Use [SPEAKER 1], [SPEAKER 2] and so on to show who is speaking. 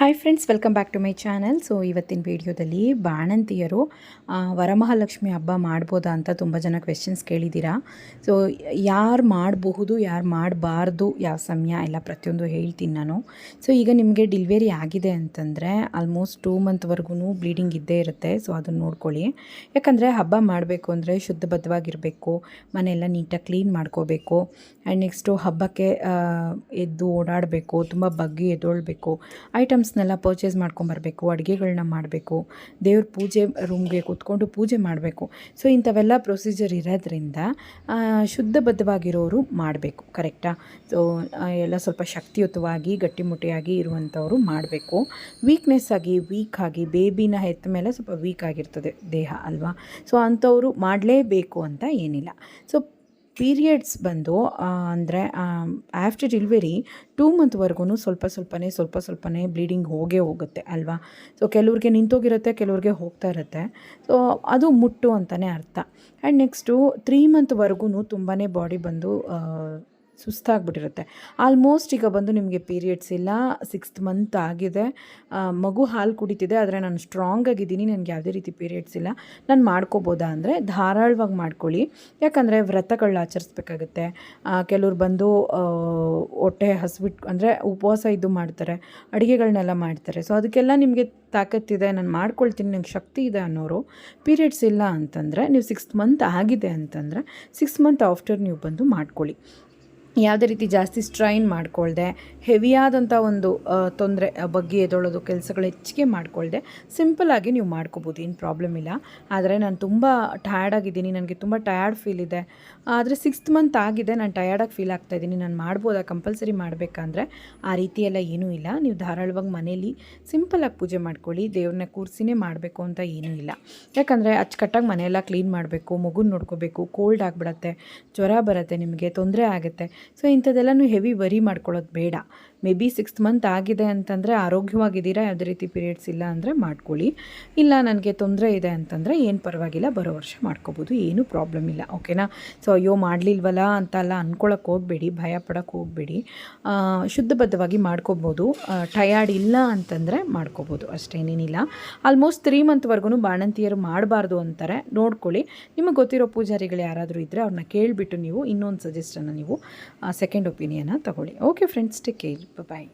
[SPEAKER 1] Hi friends welcome back to my channel so ಇವತ್ತಿನ ವಿಡಿಯೋದಲ್ಲಿ ಬಾಣಂತಿಯರು ವರಮಹಾಲಕ್ಷ್ಮಿ ಹಬ್ಬ ಮಾಡ್ಬೋದಾ ಅಂತ ತುಂಬ ಜನ ಕ್ವೆಶನ್ಸ್ ಕೇಳಿದ್ದೀರಾ. ಸೊ ಯಾರು ಮಾಡಬಹುದು, ಯಾರು ಮಾಡಬಾರ್ದು ಯಾವ ಸಮಯ ಎಲ್ಲ ಪ್ರತಿಯೊಂದು ಹೇಳ್ತೀನಿ ನಾನು. ಸೊ ಈಗ ನಿಮಗೆ ಡಿಲಿವರಿ ಆಗಿದೆ ಅಂತಂದರೆ ಆಲ್ಮೋಸ್ಟ್ ಟೂ ಮಂತ್ವರೆಗೂ ಬ್ಲೀಡಿಂಗ್ ಇದ್ದೇ ಇರುತ್ತೆ. ಸೊ ಅದನ್ನು ನೋಡ್ಕೊಳ್ಳಿ. ಯಾಕಂದರೆ ಹಬ್ಬ ಮಾಡಬೇಕು ಅಂದರೆ ಶುದ್ಧಬದ್ಧವಾಗಿರಬೇಕು, ಮನೆಯೆಲ್ಲ ನೀಟಾಗಿ ಕ್ಲೀನ್ ಮಾಡ್ಕೋಬೇಕು ಆ್ಯಂಡ್ ನೆಕ್ಸ್ಟು ಹಬ್ಬಕ್ಕೆ ಎದ್ದು ಓಡಾಡಬೇಕು, ತುಂಬ ಬಗ್ಗಿ ಎದ್ದೊಳ್ಬೇಕು ಐಟಮ್ಸ್ನೆಲ್ಲ ಪರ್ಚೇಸ್ ಮಾಡ್ಕೊಂಬರ್ಬೇಕು ಅಡುಗೆಗಳನ್ನ ಮಾಡಬೇಕು, ದೇವ್ರ ಪೂಜೆ ರೂಮ್ಗೆ ಕೂತ್ಕೊಂಡು ಪೂಜೆ ಮಾಡಬೇಕು. ಸೊ ಇಂಥವೆಲ್ಲ ಪ್ರೊಸೀಜರ್ ಇರೋದ್ರಿಂದ ಶುದ್ಧಬದ್ಧವಾಗಿರೋರು ಮಾಡಬೇಕು ಕರೆಕ್ಟಾ ಸೊ ಎಲ್ಲ ಸ್ವಲ್ಪ ಶಕ್ತಿಯುತವಾಗಿ, ಗಟ್ಟಿಮುಟ್ಟಿಯಾಗಿ ಇರುವಂಥವರು ಮಾಡಬೇಕು. ವೀಕ್ನೆಸ್ ಆಗಿ ವೀಕ್ ಆಗಿ ಬೇಬಿನ ಹೆತ್ತ ಮೇಲೆ ಸ್ವಲ್ಪ ವೀಕ್ ಆಗಿರ್ತದೆ ದೇಹ, ಅಲ್ವಾ? ಸೊ ಅಂಥವರು ಮಾಡಲೇಬೇಕು ಅಂತ ಏನಿಲ್ಲ. ಸೊ ಪೀರಿಯಡ್ಸ್ ಬಂದು ಅಂದರೆ ಆಫ್ಟರ್ ಡಿಲ್ವರಿ ಟೂ ಮಂತ್ವರೆಗೂ ಸ್ವಲ್ಪ ಸ್ವಲ್ಪನೇ ಸ್ವಲ್ಪ ಸ್ವಲ್ಪನೇ ಬ್ಲೀಡಿಂಗ್ ಹೋಗೇ ಹೋಗುತ್ತೆ ಅಲ್ವಾ? ಸೊ ಕೆಲವ್ರಿಗೆ ನಿಂತೋಗಿರುತ್ತೆ, ಕೆಲವ್ರಿಗೆ ಹೋಗ್ತಾ ಇರುತ್ತೆ. ಸೊ ಅದು ಮುಟ್ಟು ಅಂತಲೇ ಅರ್ಥ. ಆ್ಯಂಡ್ ನೆಕ್ಸ್ಟು ತ್ರೀ ಮಂತ್ವರೆಗೂ ತುಂಬಾ ಬಾಡಿ ಬಂದು ಸುಸ್ತಾಗ್ಬಿಟ್ಟಿರುತ್ತೆ. ಆಲ್ಮೋಸ್ಟ್ ಈಗ ಬಂದು ನಿಮಗೆ ಪೀರಿಯಡ್ಸ್ ಇಲ್ಲ ಸಿಕ್ಸ್ತ್ ಮಂತ್ ಆಗಿದೆ. ಮಗು ಹಾಲು ಕುಡಿತಿದೆ, ಆದರೆ ನಾನು ಸ್ಟ್ರಾಂಗ್ ಆಗಿದ್ದೀನಿ, ನನಗೆ ಯಾವುದೇ ರೀತಿ ಪೀರಿಯಡ್ಸ್ ಇಲ್ಲ. ನಾನು ಮಾಡ್ಕೋಬೋದಾ ಅಂದರೆ ಧಾರಾಳವಾಗಿ ಮಾಡ್ಕೊಳ್ಳಿ. ಯಾಕಂದರೆ ವ್ರತಗಳನ್ನ ಆಚರಿಸ್ಬೇಕಾಗುತ್ತೆ. ಕೆಲವ್ರು ಬಂದು ಹೊಟ್ಟೆ ಹಸ್ಬಿಟ್ಟು ಅಂದರೆ ಉಪವಾಸ ಇದು ಮಾಡ್ತಾರೆ ಅಡುಗೆಗಳನ್ನೆಲ್ಲ ಮಾಡ್ತಾರೆ. ಸೊ ಅದಕ್ಕೆಲ್ಲ ನಿಮಗೆ ತಾಕತ್ತಿದೆ, ನಾನು ಮಾಡ್ಕೊಳ್ತೀನಿ, ನಂಗೆ ಶಕ್ತಿ ಇದೆ ಅನ್ನೋರು ಪೀರಿಯಡ್ಸ್ ಇಲ್ಲ ಅಂತಂದರೆ, ನೀವು ಸಿಕ್ಸ್ತ್ ಮಂತ್ ಆಗಿದೆ ಅಂತಂದರೆ ಸಿಕ್ಸ್ ಮಂತ್ ಆಫ್ಟರ್ ನೀವು ಬಂದು ಮಾಡ್ಕೊಳ್ಳಿ. ಯಾವುದೇ ರೀತಿ ಜಾಸ್ತಿ ಸ್ಟ್ರೈನ್ ಮಾಡ್ಕೊಳ್ದೆ, ಹೆವಿಯಾದಂಥ ಒಂದು ತೊಂದರೆ ಬಗ್ಗೆ ಎದೊಳೋದು, ಕೆಲಸಗಳು ಹೆಚ್ಚಿಗೆ ಮಾಡ್ಕೊಳ್ದೆ ಸಿಂಪಲಾಗಿ ನೀವು ಮಾಡ್ಕೋಬೋದು, ಏನು ಪ್ರಾಬ್ಲಮ್ ಇಲ್ಲ. ಆದರೆ ನಾನು ತುಂಬ ಟಯರ್ಡ್ ಆಗಿದ್ದೀನಿ, ನನಗೆ ತುಂಬ ಟಯರ್ಡ್ ಫೀಲ್ ಇದೆ. ಆದರೆ ಸಿಕ್ಸ್ತ್ ಮಂತ್ ಆಗಿದೆ, ನಾನು ಟಯರ್ಡಾಗಿ ಫೀಲ್ ಆಗ್ತಾ ಇದ್ದೀನಿ. ನಾನು ಮಾಡ್ಬೋದಾ ಕಂಪಲ್ಸರಿ ಮಾಡಬೇಕಂದ್ರೆ ಆ ರೀತಿ ಎಲ್ಲ ಏನೂ ಇಲ್ಲ. ನೀವು ಧಾರಾಳವಾಗಿ ಮನೇಲಿ ಸಿಂಪಲಾಗಿ ಪೂಜೆ ಮಾಡ್ಕೊಳ್ಳಿ, ದೇವ್ರನ್ನ ಕೂರಿಸಿನೇ ಮಾಡಬೇಕು ಅಂತ ಏನೂ ಇಲ್ಲ. ಯಾಕಂದರೆ ಅಚ್ಚುಕಟ್ಟಾಗಿ ಮನೆಯೆಲ್ಲ ಕ್ಲೀನ್ ಮಾಡಬೇಕು, ಮಗುನ ನೋಡ್ಕೋಬೇಕು ಕೋಲ್ಡ್ ಆಗಿಬಿಡತ್ತೆ, ಜ್ವರ ಬರುತ್ತೆ ನಿಮಗೆ, ತೊಂದರೆ ಆಗುತ್ತೆ. ಸೊ ಇಂಥದ್ದೆಲ್ಲನೂ ಹೆವಿ ವರಿ ಮಾಡ್ಕೊಳ್ಳೋದು ಬೇಡ. ಮೇ ಬಿ ಸಿಕ್ಸ್ತ್ ಮಂತ್ ಆಗಿದೆ ಅಂತಂದರೆ ಆರೋಗ್ಯವಾಗಿದ್ದೀರಾ, ಯಾವುದೇ ರೀತಿ ಪೀರಿಯಡ್ಸ್ ಇಲ್ಲ ಅಂದರೆ ಮಾಡ್ಕೊಳ್ಳಿ. ಇಲ್ಲ ನನಗೆ ತೊಂದರೆ ಇದೆ ಅಂತಂದರೆ ಏನು ಪರವಾಗಿಲ್ಲ, ಬರೋ ವರ್ಷ ಮಾಡ್ಕೋಬೋದು, ಏನೂ ಪ್ರಾಬ್ಲಮ್ ಇಲ್ಲ ಓಕೆನಾ ಸೊ ಅಯ್ಯೋ, ಮಾಡಲಿಲ್ವಲ್ಲ ಅಂತೆಲ್ಲ ಅಂದ್ಕೊಳಕ್ಕೆ ಹೋಗಬೇಡಿ, ಭಯ ಪಡೋಕ್ಕೆ ಹೋಗಬೇಡಿ. ಶುದ್ಧಬದ್ಧವಾಗಿ ಮಾಡ್ಕೋಬೋದು ಟಯರ್ಡ್ ಇಲ್ಲ ಅಂತಂದರೆ ಮಾಡ್ಕೋಬೋದು, ಅಷ್ಟೇನೇನಿಲ್ಲ. ಆಲ್ಮೋಸ್ಟ್ ತ್ರೀ ಮಂತ್ವರೆಗೂ ಬಾಣಂತಿಯರು ಮಾಡಬಾರ್ದು ಅಂತಾರೆ, ನೋಡ್ಕೊಳ್ಳಿ. ನಿಮಗೆ ಗೊತ್ತಿರೋ ಪೂಜಾರಿಗಳು ಯಾರಾದರೂ ಇದ್ದರೆ ಅವ್ರನ್ನ ಕೇಳಿಬಿಟ್ಟು ನೀವು ಇನ್ನೊಂದು ಸಜೆಸ್ಟನ್ನು ನೀವು ಸೆಕೆಂಡ್ ಒಪಿನಿಯನ್ನ ತಗೊಳ್ಳಿ. Okay friends take care Bye bye.